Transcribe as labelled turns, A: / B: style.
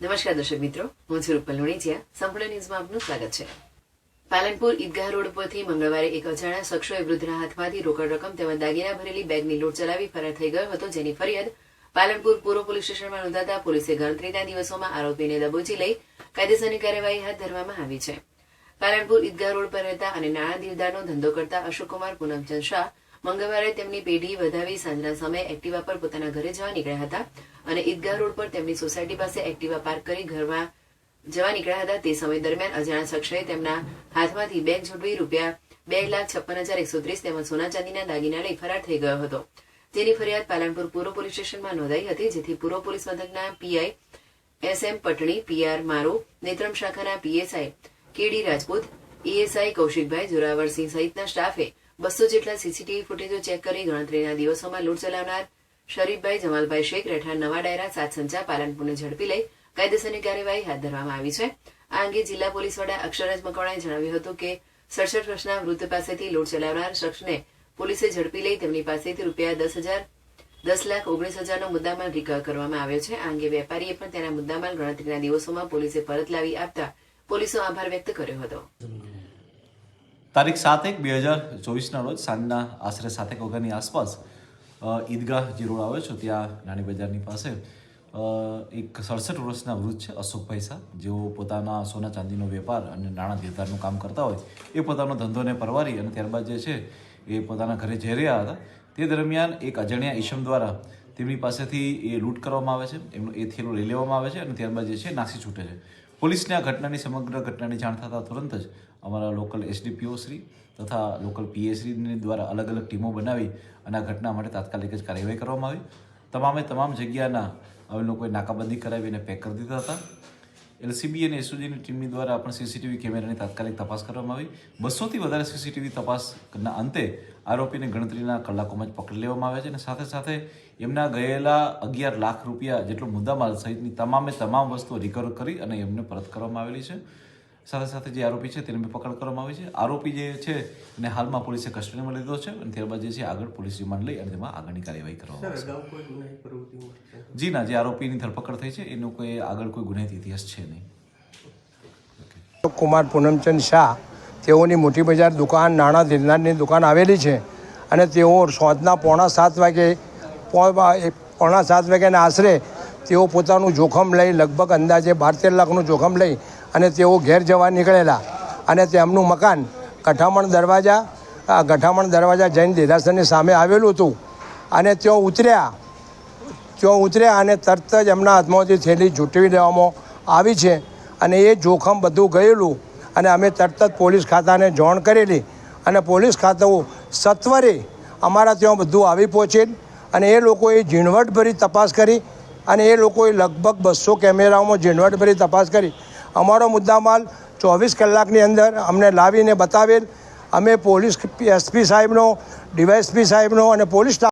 A: નમસ્કાર દર્શક મિત્રો, હું છું રૂપલ લુણીચિયા. સંપૂર્ણ ન્યૂઝમાં આપનું સ્વાગત છે. પાલનપુર ઈદગાહ રોડ પરથી મંગળવારે એક અજાણ્યા શખ્સોએ વૃદ્ધના હાથમાંથી રોકડ રકમ તેમજ દાગીના ભરેલી બેગની લૂંટ ચલાવી ફરાર થઈ ગયો હતો, જેની ફરિયાદ પાલનપુર પૂર્વ પોલીસ સ્ટેશનમાં નોંધાતા પોલીસે ગણતરીના દિવસોમાં આરોપીને દબોચી લઈ કાયદેસરની કાર્યવાહી હાથ ધરવામાં આવી છે. પાલનપુર ઈદગાહ રોડ પર રહેતા અને નાણાં દીવદારનો ધંધો કરતા અશોકકુમાર પૂનમચંદ શાહ મંગળવારે તેમની પેઢી વધાવી સાંજના સમયે એક્ટિવા પર પોતાના ઘરે જવા નીકળ્યા હતા અને ઈદગાહ રોડ પર તેમની સોસાયટી પાસે એક્ટિવા પાર્ક કરી ઘરમાં જવા નીકળ્યા હતા. તે સમય દરમિયાન અજાણ્યા શખ્સે તેમના હાથમાંથી બેગ ઝૂંટવી રૂપિયા બે લાખ છપ્પન હજાર એકસો ત્રીસ તેમજ સોના ચાંદીના દાગીના લઈ ફરાર થઈ ગયો હતો. તેની ફરિયાદ પાલનપુર પૂર્વ પોલીસ સ્ટેશનમાં નોંધાઈ હતી, જેથી પૂર્વ પોલીસ મથકના PI S M Patni PR Maro, Netram શાખાના PSI KD Rajput ESI Kaushikbhai, Joravarsinh સહિતના સ્ટાફે બસો જેટલા સીસીટીવી ફૂટેજો ચેક કરી ગણતરીના દિવસોમાં લૂંટ ચલાવનાર શરીફભાઈ જમાલભાઈ શેખ રહેઠાણ નવા ડાયરા સાત સંચા પાલનપુરને ઝડપી લઈ કાયદેસરની કાર્યવાહી હાથ ધરવામાં આવી છે. આ અંગે જિલ્લા પોલીસ વડા અક્ષરજ મકવાણાએ જણાવ્યું હતું કે સડસઠ વર્ષના વૃદ્ધ પાસેથી લૂંટ ચલાવનાર શખ્સને પોલીસે ઝડપી લઈ તેમની પાસેથી રૂપિયા દસ હજાર, દસ લાખ ઓગણીસ હજારનો મુદ્દામાલ રિકવર કરવામાં આવ્યો છે. આ અંગે વેપારીએ પણ તેના મુદ્દામાલ ગણતરીના દિવસોમાં પોલીસે પરત લાવી આપતા પોલીસનો આભાર વ્યક્ત કર્યો હતો.
B: તારીખ સાત એક બે હજાર ચોવીસના રોજ સાંજના આશરે સાતેક વાગ્યાની આસપાસ ઈદગાહ જે રોડ આવે છે ત્યાં નાની બજારની પાસે એક સડસઠ વર્ષના વૃદ્ધ છે અશોકભાઈ શાહ. જેઓ પોતાના સોના ચાંદીનો વેપાર અને નાણાં દેદારનું કામ કરતા હોય, એ પોતાનો ધંધોને પરવારી અને ત્યારબાદ જે છે એ પોતાના ઘરે જઈ રહ્યા હતા. તે દરમિયાન એક અજાણ્યા ઈશમ દ્વારા તેમની પાસેથી એ લૂંટ કરવામાં આવે છે, એમનો એ થેલો લઈ લેવામાં આવે છે અને ત્યારબાદ જે છે નાસી છૂટે છે. પોલીસને આ ઘટનાની સમગ્ર ઘટનાની જાણ થતાં તુરંત જ અમારા લોકલ એસડીપીઓ શ્રી તથા લોકલ પીએસસીની દ્વારા અલગ અલગ ટીમો બનાવી અને આ ઘટના માટે તાત્કાલિક જ કાર્યવાહી કરવામાં આવી. તમામે તમામ જગ્યાના અમે લોકોએ નાકાબંધી કરાવીને પેક કરી દીધા હતા. એલસીબી અને એસઓજીની ટીમની દ્વારા પણ સીસીટીવી કેમેરાની તાત્કાલિક તપાસ કરવામાં આવી. બસોથી વધારે સીસીટીવી તપાસના અંતે આરોપીને ગણતરીના કલાકોમાં જ પકડી લેવામાં આવે છે અને સાથે સાથે એમના ગયેલા અગિયાર લાખ રૂપિયા જેટલો મુદ્દામાલ સહિતની તમામે તમામ વસ્તુઓ રિકવર કરી અને એમને પરત કરવામાં આવેલી છે. સાથે સાથે જે આરોપી છે તેને બી પકડ કરવામાં આવી છે. આરોપી જે છે એને હાલમાં પોલીસે કસ્ટડીમાં લીધો છે અને ત્યારબાદ જે છે આગળ પોલીસ રિમાન્ડ લઈ અને તેમાં આગળની કાર્યવાહી કરવામાં આવશે. જી ના, જે આરોપીની ધરપકડ થઈ છે, એનો કોઈ આગળ કોઈ ગુનાહિત ઇતિહાસ છે નહીં.
C: કુમાર પૂનમચંદ શાહ, તેઓની મોટી બજાર દુકાન, નાણાં ધીરનારની દુકાન આવેલી છે અને તેઓ સાંજના પોણા સાત વાગે, પોણા સાત વાગ્યાના આશરે તેઓ પોતાનું જોખમ લઈ લગભગ અંદાજે બાર તેર લાખનું જોખમ લઈ અને તેઓ ઘેર જવા નીકળેલા અને તેમનું મકાન ગઠામણ દરવાજા ગઠામણ દરવાજા જૈન દેરાસરની સામે આવેલું હતું અને તેઓ ઉતર્યા ત્યાં ઉતર્યા અને તરત જ એમના હાથમાંથી થેલી ઝૂંટવી દેવામાં આવી છે અને એ જોખમ બધું ગયેલું અને અમે તરત જ પોલીસ ખાતાને જાણ કરેલી અને પોલીસ ખાતું સત્વરે અમારા ત્યાં બધું આવી પહોંચેલ અને એ લોકોએ ઝીણવટભરી તપાસ કરી અને એ લોકોએ લગભગ બસો કેમેરાઓમાં ઝીણવટભરી તપાસ કરી. અમારો મુદ્દામાલ ચોવીસ કલાકની અંદર અમને લાવીને બતાવેલ. અમે પોલીસ એસપી સાહેબનો, ડીવાયએસપી સાહેબનો અને પોલીસ